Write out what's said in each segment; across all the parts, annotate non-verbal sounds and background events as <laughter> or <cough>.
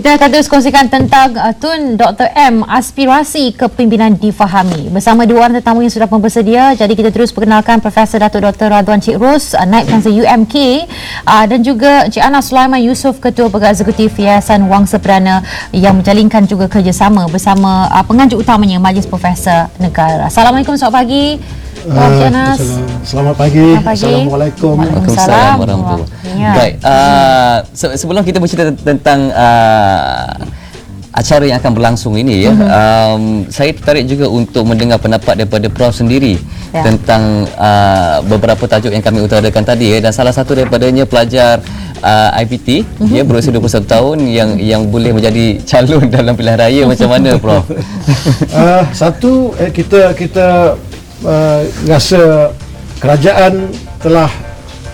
Kita akan terus kongsikan tentang uh, Tun Dr. M aspirasi kepimpinan difahami bersama dua orang tetamu yang sudah bersedia. Jadi kita terus perkenalkan Profesor Datuk Dr. Radwan Cik Ros, uh, Naib Chancellor UMK uh, dan juga Cik Ana Sulaiman Yusof Ketua Pegawai Eksekutif Yayasan Wangsa Perdana yang menjalinkan juga kerjasama bersama uh, penganjur utamanya Majlis Profesor Negara. Assalamualaikum selamat pagi. Uh, Selamat pagi. Selamat pagi. Assalamualaikum. Waalaikumsalam warahmatullahi Ya. Baik, uh, se- sebelum kita bercerita tentang uh, acara yang akan berlangsung ini ya, um, saya tertarik juga untuk mendengar pendapat daripada Prof sendiri Ya. tentang uh, beberapa tajuk yang kami utarakan tadi ya dan salah satu daripadanya pelajar uh, IPT ya berusia 21 tahun yang yang boleh menjadi calon <laughs> dalam pilihan raya macam mana Prof? Uh, <laughs> satu eh, kita kita uh, rasa kerajaan telah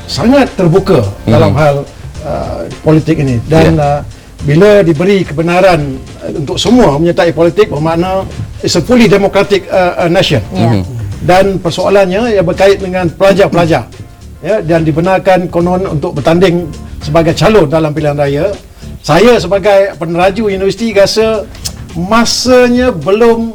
sangat terbuka Mhm. dalam hal uh, politik ini dan Ya. uh, bila diberi kebenaran uh, untuk semua menyertai politik bermakna it's a fully democratic uh, uh, nation. Ya. Mhm. Dan persoalannya yang berkait dengan pelajar-pelajar ya dan dibenarkan konon untuk bertanding sebagai calon dalam pilihan raya. Saya sebagai peneraju universiti rasa masanya belum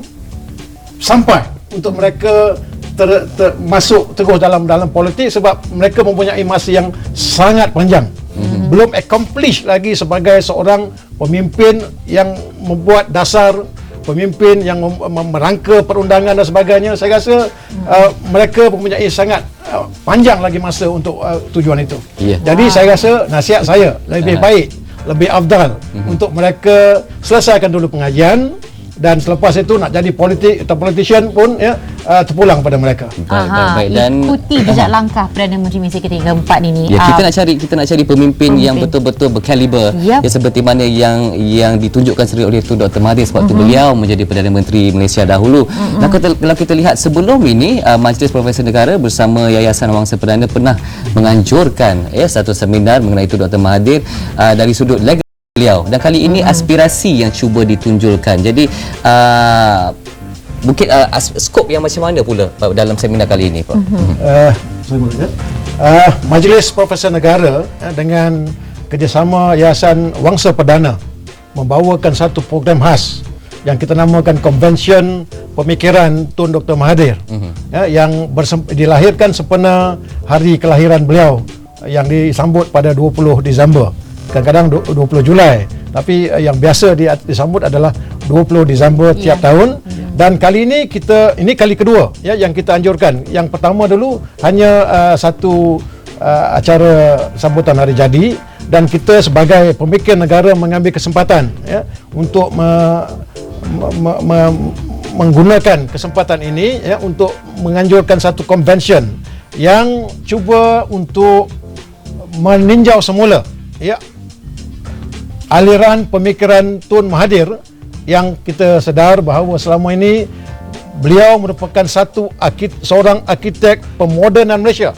sampai untuk mereka ter, ter, masuk terus dalam dalam politik sebab mereka mempunyai masa yang sangat panjang. Mm-hmm. Belum accomplish lagi sebagai seorang pemimpin yang membuat dasar pemimpin yang mem- merangka perundangan dan sebagainya saya rasa uh, mereka mempunyai sangat uh, panjang lagi masa untuk uh, tujuan itu. Ya. Jadi saya rasa nasihat saya lebih baik lebih afdal untuk mereka selesaikan dulu pengajian dan selepas itu nak jadi politik atau politician pun ya uh, terpulang pada mereka. Baik, baik, baik. Dan ikuti <coughs> jejak langkah Perdana Menteri Malaysia kita yang keempat ini. Ya, kita Ah, nak cari kita nak cari pemimpin, yang Pemimpin. betul-betul berkaliber Yap. ya seperti mana yang yang ditunjukkan sendiri oleh Tun Dr. Mahathir sewaktu Mhm. beliau menjadi Perdana Menteri Malaysia dahulu. Dan kita, kalau kita lihat sebelum ini uh, Majlis Profesor Negara bersama Yayasan Wangsa Perdana pernah menganjurkan ya satu seminar mengenai Tun Dr. Mahathir uh, dari sudut legal beliau dan kali ini aspirasi yang cuba ditunjulkan. Jadi uh, mungkin uh, as- skop yang macam mana pula dalam seminar kali ini Pak? Uh, ya. uh, Majlis Profesor Negara uh, dengan kerjasama Yayasan Wangsa Perdana membawakan satu program khas yang kita namakan Convention Pemikiran Tun Dr. Mahathir ya, yang bersem- dilahirkan sempena hari kelahiran beliau yang disambut pada 20 Disember kadang-kadang du- 20 Julai. Tapi uh, yang biasa di- disambut adalah 20 Disember tiap tahun. Dan kali ini kita ini kali kedua ya yang kita anjurkan. Yang pertama dulu hanya uh, satu uh, acara sambutan hari jadi. Dan kita sebagai pemikir negara mengambil kesempatan ya untuk me, me, me, me, menggunakan kesempatan ini ya untuk menganjurkan satu convention yang cuba untuk meninjau semula ya aliran pemikiran Tun Mahathir yang kita sedar bahawa selama ini beliau merupakan satu arkit, seorang arkitek pemodenan Malaysia.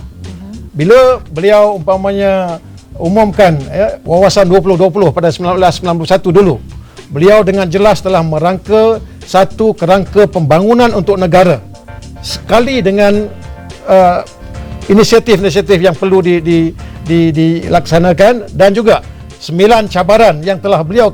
Bila beliau umpamanya umumkan ya, wawasan 2020 pada 1991 dulu, beliau dengan jelas telah merangka satu kerangka pembangunan untuk negara. Sekali dengan uh, inisiatif-inisiatif yang perlu di, di, di, dilaksanakan dan juga sembilan cabaran yang telah beliau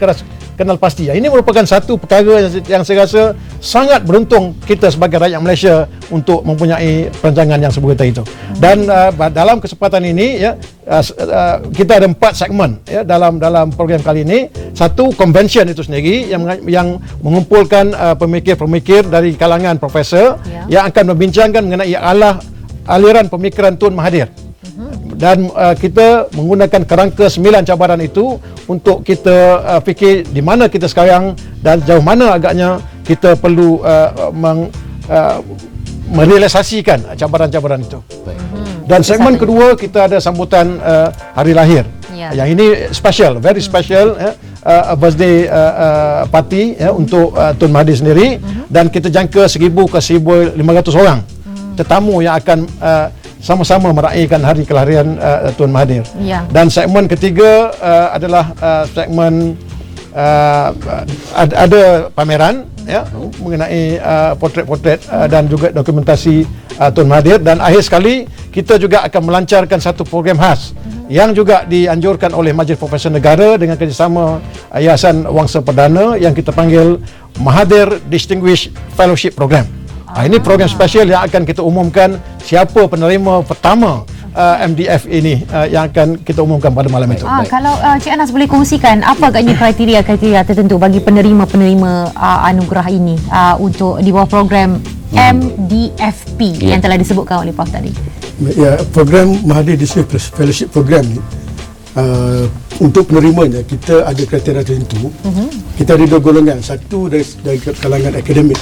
kenal pasti. Ini merupakan satu perkara yang, yang saya rasa sangat beruntung kita sebagai rakyat Malaysia untuk mempunyai perancangan yang seperti itu. Dan uh, dalam kesempatan ini ya uh, uh, kita ada empat segmen ya dalam dalam program kali ini. Satu convention itu sendiri yang yang mengumpulkan uh, pemikir-pemikir dari kalangan profesor Ya. yang akan membincangkan mengenai alah aliran pemikiran Tun Mahathir dan uh, kita menggunakan kerangka sembilan cabaran itu untuk kita uh, fikir di mana kita sekarang dan jauh mana agaknya kita perlu uh, meng, uh, merealisasikan cabaran-cabaran itu. Dan segmen kedua kita ada sambutan uh, hari lahir. Ya. Yang ini special, very special ya, uh, birthday uh, uh, party ya untuk uh, Tun Mahathir sendiri. Dan kita jangka 1000 ke 1500 orang. Tetamu yang akan uh, sama-sama meraihkan hari kelahiran uh, Tun Mahathir. Ya. Dan segmen ketiga uh, adalah uh, segmen uh, ada, ada pameran ya mengenai uh, potret-potret uh, dan juga dokumentasi uh, Tun Mahathir dan akhir sekali kita juga akan melancarkan satu program khas yang juga dianjurkan oleh Majlis Profesor Negara dengan kerjasama Yayasan Wangsa Perdana yang kita panggil Mahathir Distinguished Fellowship Program. Ah. Ini program spesial yang akan kita umumkan siapa penerima pertama uh, MDF ini uh, yang akan kita umumkan pada malam itu. Ah, kalau uh, Cik Anas boleh kongsikan apa agaknya kriteria-kriteria tertentu bagi penerima-penerima uh, anugerah ini uh, untuk di bawah program MDFP Ya. yang telah disebutkan oleh Prof tadi. Ya, program Mahathir Distinguished Fellowship Program ni uh, untuk penerimanya kita ada kriteria tertentu. Uh-huh. Kita ada dua golongan. Satu dari, dari kalangan akademik.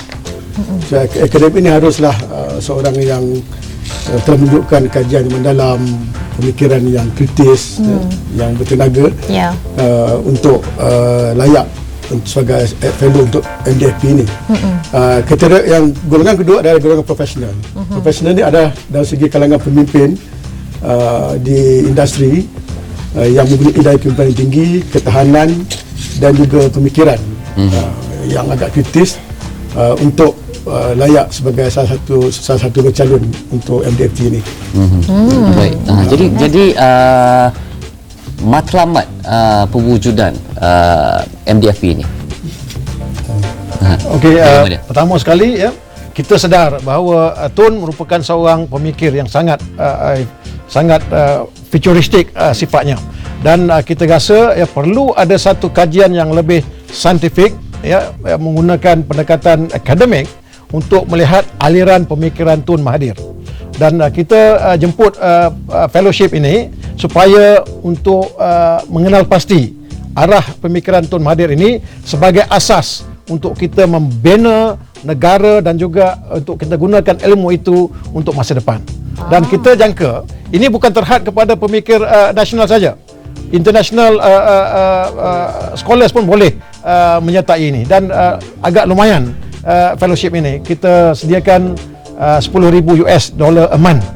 So, ak- akademik ni haruslah uh, seorang yang uh, telah menunjukkan kajian yang mendalam, pemikiran yang kritis, uh, yang bertenaga Ya. uh, untuk uh, layak untuk sebagai eh, fellow untuk MDFP ini. Uh, kriteria yang golongan kedua adalah golongan profesional. Profesional ni ada dari segi kalangan pemimpin uh, di industri uh, yang mempunyai daya kepimpinan tinggi, ketahanan dan juga pemikiran uh, yang agak kritis uh, untuk uh, layak sebagai salah satu salah satu calon untuk MDFT ini. Hmm. Baik. Uh, jadi jadi uh, matlamat uh, pewujudan uh, MDFP ini. Okey, Bagaimana uh, dia? pertama sekali ya, kita sedar bahawa uh, Tun merupakan seorang pemikir yang sangat uh, uh, sangat uh, futuristik uh, sifatnya. Dan uh, kita rasa ya perlu ada satu kajian yang lebih saintifik ya uh, menggunakan pendekatan akademik untuk melihat aliran pemikiran Tun Mahathir. Dan uh, kita uh, jemput uh, uh, fellowship ini supaya untuk uh, mengenal pasti arah pemikiran Tun Mahathir ini sebagai asas untuk kita membina negara dan juga untuk kita gunakan ilmu itu untuk masa depan. Dan kita jangka ini bukan terhad kepada pemikir uh, nasional saja. International uh, uh, uh, uh, scholars pun boleh uh, menyertai ini dan uh, agak lumayan uh, fellowship ini. Kita sediakan uh, 10,000 US dollar a month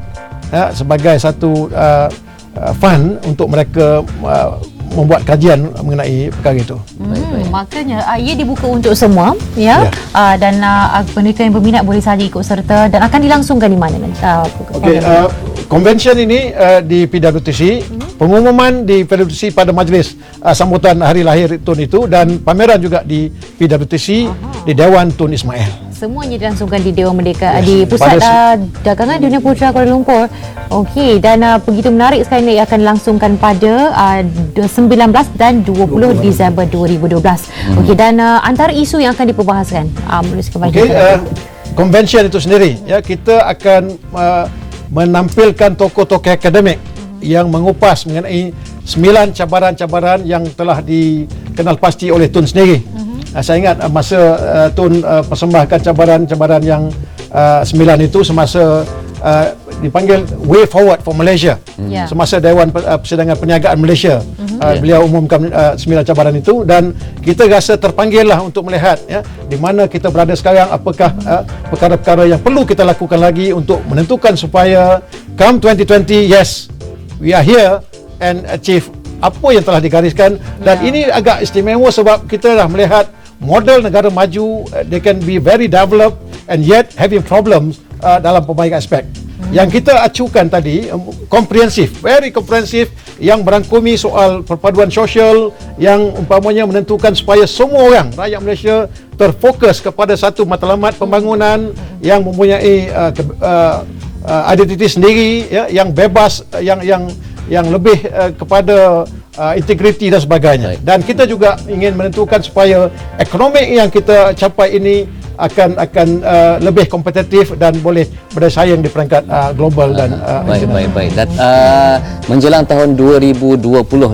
ya, sebagai satu uh, uh, fund untuk mereka uh, membuat kajian mengenai perkara itu. Hmm, makanya uh, ia dibuka untuk semua ya Ya. uh, dan uh, penelitian yang berminat boleh saja ikut serta dan akan dilangsungkan di mana nanti? Uh, Okey, uh, convention ini uh, di PWTC, pengumuman di PWTC pada majlis uh, sambutan hari lahir Tun itu dan pameran juga di PWTC di Dewan Tun Ismail. Semuanya dilangsungkan di Dewan Merdeka Yes. di Pusat uh, Pada Dagangan Dunia Putra Kuala Lumpur. Okey dan uh, begitu menarik sekali ia akan dilangsungkan pada uh, 19 dan 20 Disember 2012. Okey dan uh, antara isu yang akan diperbahaskan uh, sekali Okey, uh, convention itu sendiri ya kita akan uh, menampilkan tokoh-tokoh akademik yang mengupas mengenai sembilan cabaran-cabaran yang telah dikenal pasti oleh Tun sendiri. Uh, saya ingat uh, masa uh, Tun uh, persembahkan cabaran-cabaran yang uh, sembilan itu semasa uh, dipanggil Way Forward for Malaysia. Ya. Semasa Dewan uh, Persidangan Perniagaan Malaysia. Uh, beliau umumkan uh, sembilan cabaran itu dan kita rasa terpanggil lah untuk melihat ya di mana kita berada sekarang apakah uh, perkara-perkara yang perlu kita lakukan lagi untuk menentukan supaya come 2020 yes we are here and achieve apa yang telah digariskan dan Ya. ini agak istimewa sebab kita dah melihat model negara maju uh, they can be very developed and yet having problems uh, dalam pelbagai aspek. Yang kita acukan tadi um, komprehensif very komprehensif yang merangkumi soal perpaduan sosial yang umpamanya menentukan supaya semua orang rakyat Malaysia terfokus kepada satu matlamat pembangunan yang mempunyai uh, ke, uh, uh, identiti sendiri ya yang bebas yang yang yang lebih uh, kepada uh, integriti dan sebagainya. Baik. Dan kita juga ingin menentukan supaya ekonomi yang kita capai ini akan akan uh, lebih kompetitif dan boleh bersaing di peringkat uh, global dan uh, baik baik baik dan uh, menjelang tahun 2020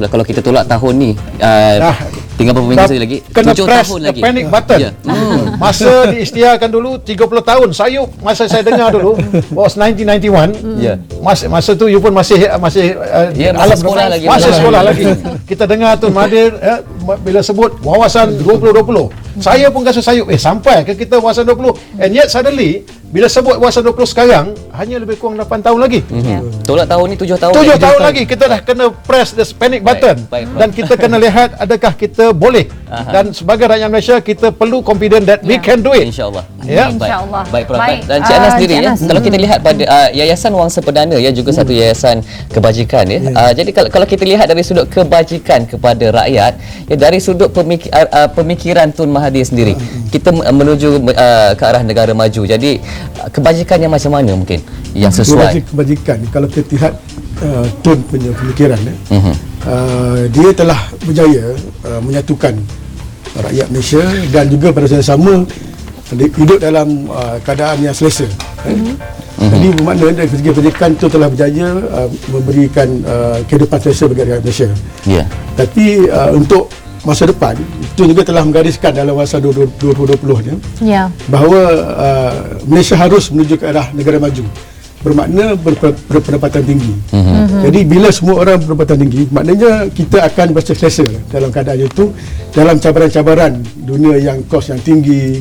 lah kalau kita tolak tahun ni uh, Dah. tinggal beberapa minggu saja lagi kena tujuh press tahun lagi panic button. Ya. Hmm. <laughs> Masa diisytiharkan dulu 30 tahun. Sayup masa saya dengar dulu <laughs> was 1991. Ya. Masa masa tu you pun masih masih uh, Ya, masih sekolah lagi. Masih sekolah lagi. Kita dengar tu Mahathir ya, ma- bila sebut wawasan 2020. Saya pun rasa sayup. Eh sampai ke kita wawasan 20 and yet suddenly bila sebut Wasa 20 sekarang hanya lebih kurang 8 tahun lagi. Mhm. Tolak tahun ni 7 tahun. Tujuh lagi. tahun lagi kita dah kena press the panic Baik, button baik, Prof. dan kita kena lihat adakah kita boleh Aha. dan sebagai rakyat Malaysia kita perlu confident that we Ya. can do it. InsyaAllah. Ya. Baik. InsyaAllah. Baik, Prof. Baik. Dan Cik Ah, Anas sendiri Cik ya, kalau kita lihat pada uh, Yayasan Wangsa Perdana ya juga satu yayasan kebajikan ya. Uh, jadi kalau kalau kita lihat dari sudut kebajikan kepada rakyat, ya dari sudut pemik, uh, uh, pemikiran Tun Mahathir sendiri, kita uh, menuju uh, ke arah negara maju. Jadi uh, kebajikannya macam mana mungkin yang sesuai? Kebajik- kebajikan kalau kita lihat uh, Tun punya pemikiran eh, Mhm. uh, dia telah berjaya uh, menyatukan rakyat Malaysia dan juga pada masa yang sama hidup dalam uh, keadaan yang selesa eh. Jadi bermakna dari segi pendidikan itu telah berjaya uh, memberikan uh, kehidupan selesa bagi rakyat Malaysia. Ya. Tapi uh, untuk masa depan itu juga telah menggariskan dalam masa 2020 ni Ya. bahawa uh, Malaysia harus menuju ke arah negara maju bermakna ber- berpendapatan tinggi. Mm-hmm. Jadi bila semua orang berpendapatan tinggi, maknanya kita akan berasa selesa dalam keadaan itu dalam cabaran-cabaran dunia yang kos yang tinggi,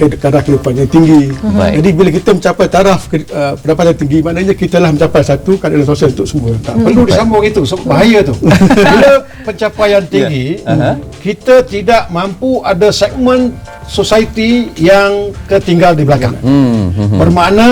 ke- kadar kehidupan yang tinggi. Baik. Jadi bila kita mencapai taraf ke- uh, pendapatan tinggi, maknanya kita telah mencapai satu keadaan sosial untuk semua. Tak Perlu disambung itu sebab bahaya tu. <laughs> Bila pencapaian tinggi, Ya. Aha. kita tidak mampu ada segmen society yang ketinggal di belakang. Hmm. hmm, hmm. Bermakna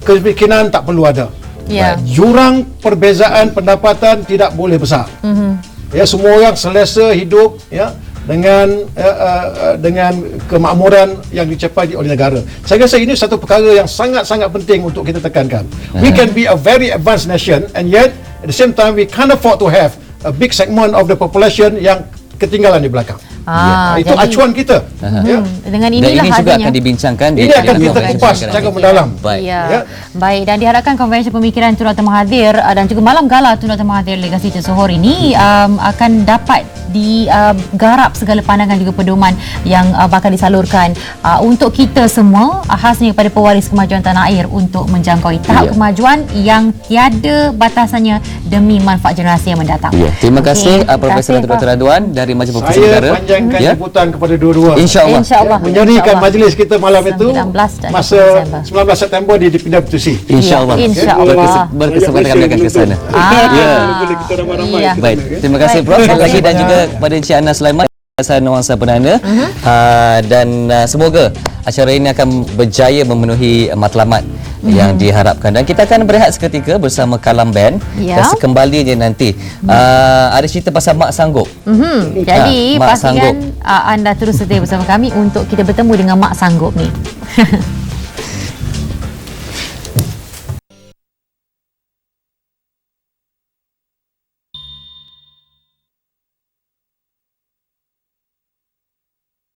kemiskinan tak perlu ada. Ya. Jurang perbezaan pendapatan tidak boleh besar. Mm-hmm. Ya semua orang selesa hidup ya dengan uh, uh, dengan kemakmuran yang dicapai oleh negara. Saya rasa ini satu perkara yang sangat-sangat penting untuk kita tekankan. We can be a very advanced nation and yet at the same time we can't afford to have a big segment of the population yang ketinggalan di belakang. Ah, itu jadi- acuan kita. Ya. Dengan Dan inilah ini juga akan dibincangkan di Ini di akan kita kupas secara mendalam. Baik. Ya. Ya. Baik dan diharapkan konferensi pemikiran Tun Dr Mahathir uh, dan juga malam gala Tun Dr Mahathir Legasi Tersohor ini um, akan dapat digarap segala pandangan juga pedoman yang uh, bakal disalurkan uh, untuk kita semua uh, khasnya kepada pewaris kemajuan tanah air untuk menjangkaui tahap Ya. kemajuan yang tiada batasannya demi manfaat generasi yang mendatang. Ya, terima kasih Okey, uh, Profesor Dr. Dr. Radwan dari Majlis Profesor Saya Negara. Panjangkan Ya. jemputan kepada dua-dua. InsyaAllah. InsyaAllah. menyerikan InsyaAllah. majlis kita malam itu 19 dan masa 20 19 September di Dipindah Bertusi. InsyaAllah. Ya, insyaAllah. Berkes- Berkesempatan kami akan ke sana. Ah, Ya. Boleh kita ramai-ramai. Iya. Baik, terima kasih. Prof. Sekali Terima lagi kasih dan juga kepada Encik Ana Sulaiman Nuansa Perdana uh, dan uh, semoga acara ini akan berjaya memenuhi matlamat yang diharapkan dan kita akan berehat seketika bersama Kalam Band Ya. dan sekembalinya nanti uh, ada cerita pasal Mak Sanggup Mhm. Jadi Ah, Mak pastikan Sanggup. uh, anda terus setia bersama kami untuk kita bertemu dengan Mak Sanggup ni. <laughs>